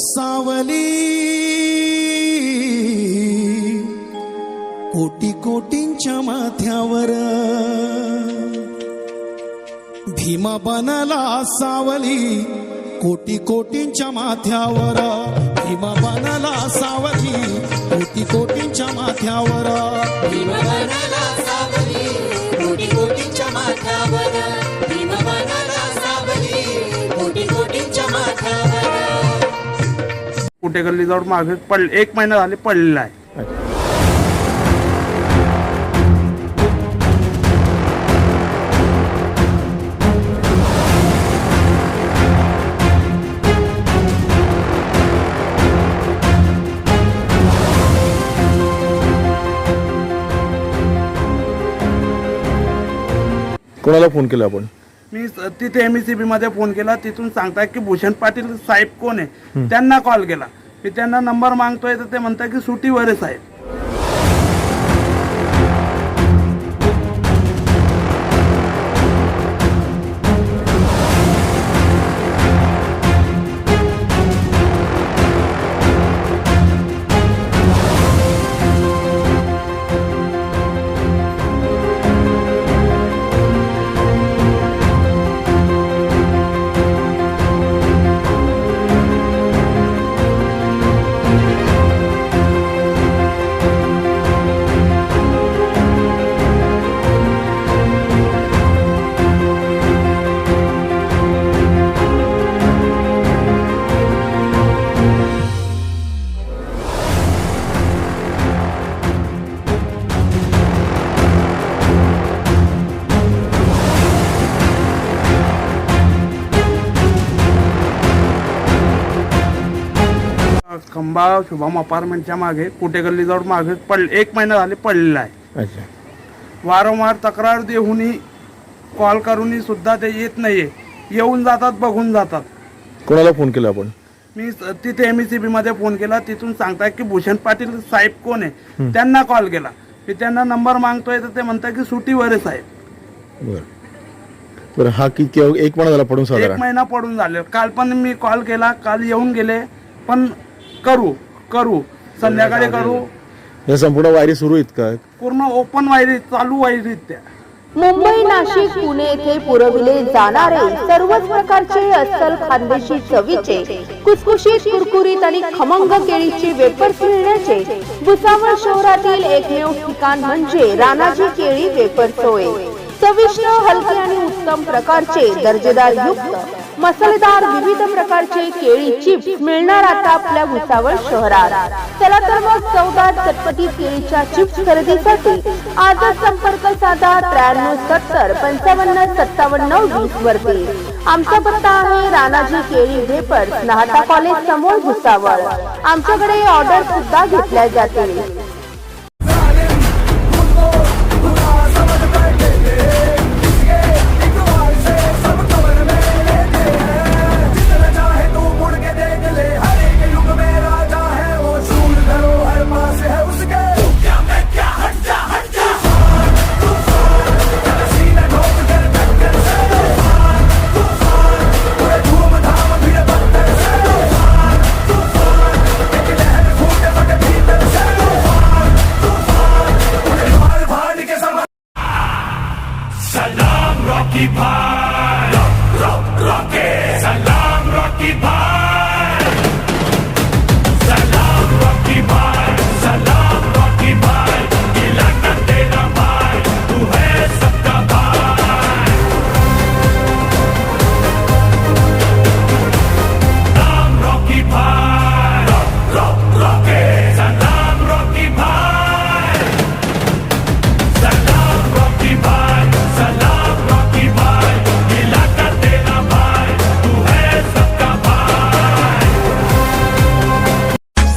सावली। कोटी कोटींच्या माथ्यावर। भीमा बनला सावली। कोटी कोटींच्या माथ्यावर। भीमा बनला सावली। कोटी कोटींच्या माथ्यावर। कुठे गल्ली जाऊन मागे पड एक महिना झाले पडलेला आहे. कोणाला फोन केला आपण? मी स- तिथे एम सी बी मध्ये फोन केला तिथून सांगताय की भूषण पाटील साहेब कोण आहे? त्यांना कॉल केला. मी त्यांना नंबर मागतोय तर ते म्हणतात की सुटीवरच आहे खंबा शुभम अपार्टमेंटच्या मागे कुठे गल्ली जाऊन मागे पड एक महिना झाले पडलेला आहे. अच्छा. वारंवार तक्रार देऊनही कॉल करूनही सुद्धा ते येत नाहीये. येऊन जातात बघून जातात. कोणाला फोन केला आपण? मी स- तिथे एम सी बी मध्ये फोन केला. तिथून सांगताय की भूषण पाटील साहेब कोण आहे? त्यांना कॉल केला. मी त्यांना नंबर मागतोय तर ते म्हणतात की सुटीवर आहे साहेब. बरं. बरं हा किती एक महिना झाला पडून एक साधारण. महिना पडून झाले. काल पण मी कॉल केला. काल येऊन गेले. पण करू करू. संध्याकाळी करू. या संपूर्ण वायरी सुरू आहेत का? पूर्ण ओपन वायरी चालू वायरी त्या. मुंबई नाशिक पुणे येथे पुरविले जाणारे सर्वच प्रकारचे अस्सल खानदेशी चवीचे कुसकुशीत कुरकुरीत आणि खमंग केळीचे वेपर्स मिळण्याचे भुसावळ शहरातील एकमेव ठिकाण म्हणजे राणाजी केळी वेपर्स होय चविष्ट हलके आणि उत्तम प्रकारचे दर्जेदार युक्त मसालेदार विविध प्रकारचे केळी चिप्स मिळणार आता आपल्या भुसावळ शहरात. चला तर मग चौदा चटपटी केळीच्या चिप्स खरेदीसाठी आजच संपर्क साधा त्र्याण्णव सत्तर पंचावन्न सत्तावन्न वीस वरती. आमचा पत्ता आहे राणाजी केळी वेपर्स नाहटा कॉलेज समोर भुसावळ. आमच्याकडे ऑर्डर सुद्धा घेतल्या जातील.